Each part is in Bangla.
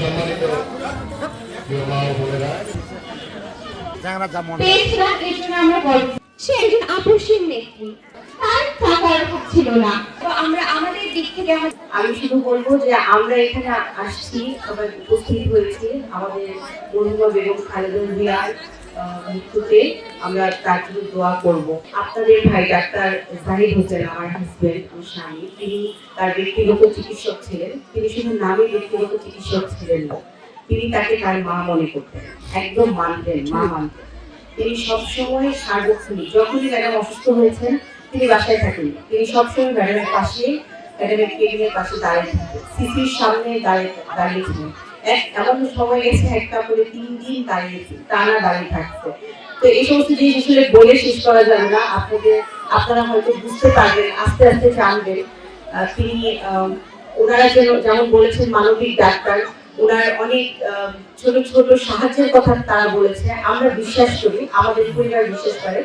সম্মানিত সে একজন আপসীন নেত্রী। তার থাকার ছিল না। তো আমরা আমাদের দিক থেকে আমি শুধু বলব যে আমরা এখানে আসছি আবার উপস্থিত হয়েছি আমাদের মরহুমা বেগম খালেদা আহ, মৃত্যুতে আমরা তার জন্য দোয়া করব। আপনাদের ভাই ডাক্তার জাহিদ হোসেন, আমার হাজবেন্ড আমার স্বামী, তিনি তার ব্যক্তিগত চিকিৎসক ছিলেন। তিনি শুধু নামে ব্যক্তিগত চিকিৎসক ছিলেন না, তিনি তাকে তার মা মনে করতেন, একদম মানতেন, মা মানতেন। তিনি সবসময় সার্বক্ষণিক, যখনই ম্যাডাম অসুস্থ হয়েছেন, তিনি বাসায় থাকেন। তিনি সবসময় ম্যাডামের পাশে, ম্যাডামের কেবিনের পাশে দাঁড়িয়ে থাকতেন সিসির সামনে দাঁড়িয়ে দাঁড়িয়েছিলেন এক এমন সময় গেছে একটা করে তিন দিন দাঁড়িয়েছে টানা দাঁড়িয়ে থাকছে তো এই সমস্ত জিনিস আসলে বলে শেষ করা যাবে না। আপনাদের আপনারা হয়তো বুঝতে পারবেন, আস্তে আস্তে জানবেন। তিনি ওনারা যেন, যেমন বলেছেন মানবিক ডাক্তার, ওনার অনেক ছোট ছোট সাহায্যের কথা তারা বলেছে। আমরা বিশ্বাস করি, আমাদের পরিবার বিশ্বাস করে।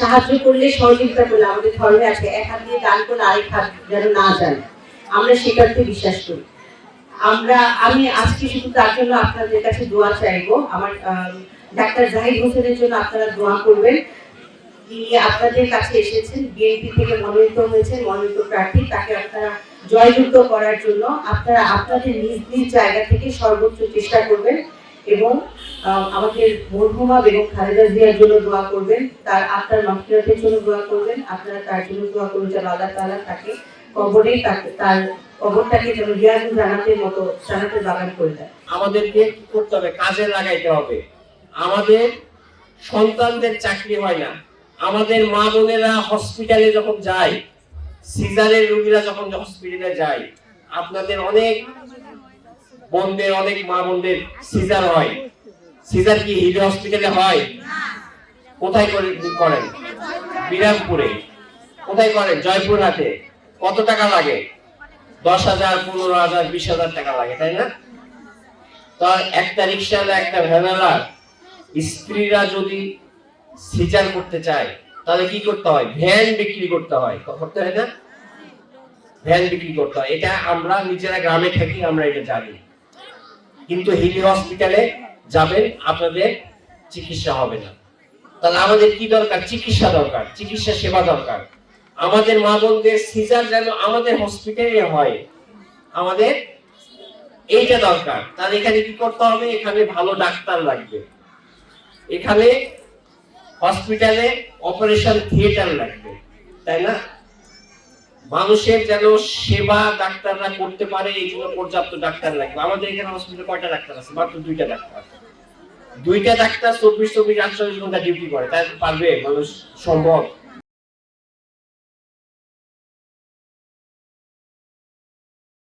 সাহায্য করলে সহযোগিতা করলে আমাদের ধর্মে আছে, এক হাত দিয়ে দান করলে আরেক হাত যেন না জানে আমরা সেটাতে বিশ্বাস করি। আমরা, আমি আজকে শুধু তার জন্য আপনাদের কাছে দোয়া চাইব। আমার ডাক্তার জাহিদ হোসেনের জন্য আপনারা দোয়া করবেন। তিনি আপনাদের কাছে এসেছেন বিএনপি থেকে মনোনীত হয়েছেন, মনোনীত প্রার্থী। তাকে আপনারা জয়যুক্ত করার জন্য আপনারা আপনাদের নিজ নিজ জায়গা থেকে সর্বোচ্চ চেষ্টা করবেন এবং আমাদের মরহুমা বেগম খালেদা জিয়ার জন্য দোয়া করবেন। তার, আপনার মাফিরাতের জন্য দোয়া করবেন। আপনারা তার জন্য দোয়া করবেন যেন আল্লাহ তাআলা তাকে কবরে তার কবরটাকে যেন রিয়াজ জানাতের মতো জানাতের বাগান করে দেয়। আমাদেরকে কি করতে হবে? কাজে লাগাইতে হবে। আমাদের সন্তানদের চাকরি হয় না। আমাদের মা বোনেরা হসপিটালে যখন যায়, সিজারের রোগীরা যখন হসপিটালে যায়, আপনাদের অনেক বোনদের, অনেক মা বোনদের সিজার হয়। সিজার কি হিডে হসপিটালে হয়? কোথায় করে করেন? বিরামপুরে। কোথায় করেন? জয়পুরহাটে। কত টাকা লাগে? দশ হাজার, পনেরো হাজার, বিশ হাজার টাকা লাগে, তাই না? তো একটা রিক্সাওয়ালা একটা ভ্যানালার স্ত্রীরা যদি সিজার করতে চায়, তাহলে কি করতে হয়? ভ্যান বিক্রি করতে হয়। করতে হয় না? ভ্যান বিক্রি করতে হয়। এটা আমরা নিজেরা গ্রামে থাকি, আমরা এটা জানি। কিন্তু হিলি হসপিটালে যাবেন, আপনাদের চিকিৎসা হবে না। তাহলে আমাদের কি দরকার? চিকিৎসা দরকার। চিকিৎসা সেবা দরকার। আমাদের মা বোনদের সিজার যেন আমাদের হসপিটালে হয়, আমাদের এইটা দরকার। তাহলে এখানে কি করতে হবে? এখানে ভালো ডাক্তার লাগবে। এখানে হসপিটালে অপারেশন থিয়েটার লাগবে, তাই না? মানুষের যেন সেবা ডাক্তাররা করতে পারে, এই জন্য পর্যাপ্ত ডাক্তার লাগবে। আমাদের এখানে হসপিটালে কয়টা ডাক্তার আছে? মাত্র দুইটা ডাক্তার দুইটা ডাক্তার চব্বিশ চব্বিশ, আটচল্লিশ ঘণ্টা ডিউটি করে তাই পারবে? মানুষ সম্ভব।